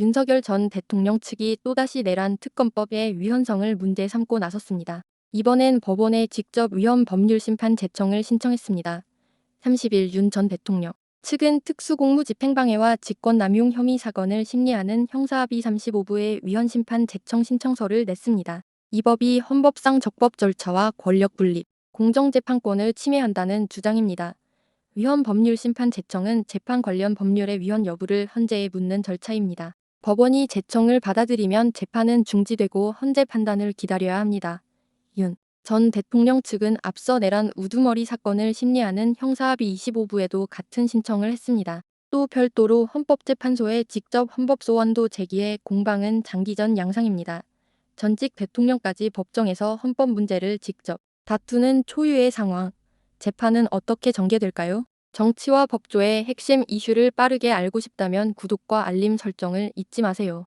윤석열 전 대통령 측이 또다시 내란 특검법의 위헌성을 문제 삼고 나섰습니다. 이번엔 법원에 직접 위헌 법률 심판 제청을 신청했습니다. 30일 윤 전 대통령 측은 특수공무집행방해와 직권남용 혐의 사건을 심리하는 형사합의 35부의 위헌 심판 제청 신청서를 냈습니다. 이 법이 헌법상 적법 절차와 권력 분립, 공정재판권을 침해한다는 주장입니다. 위헌 법률 심판 제청은 재판 관련 법률의 위헌 여부를 헌재에 묻는 절차입니다. 법원이 제청을 받아들이면 재판은 중지되고 헌재 판단을 기다려야 합니다. 윤 전 대통령 측은 앞서 내란 우두머리 사건을 심리하는 형사합의 25부에도 같은 신청을 했습니다. 또 별도로 헌법재판소에 직접 헌법소원도 제기해 공방은 장기전 양상입니다. 전직 대통령까지 법정에서 헌법 문제를 직접 다투는 초유의 상황. 재판은 어떻게 전개될까요? 정치와 법조의 핵심 이슈를 빠르게 알고 싶다면 구독과 알림 설정을 잊지 마세요.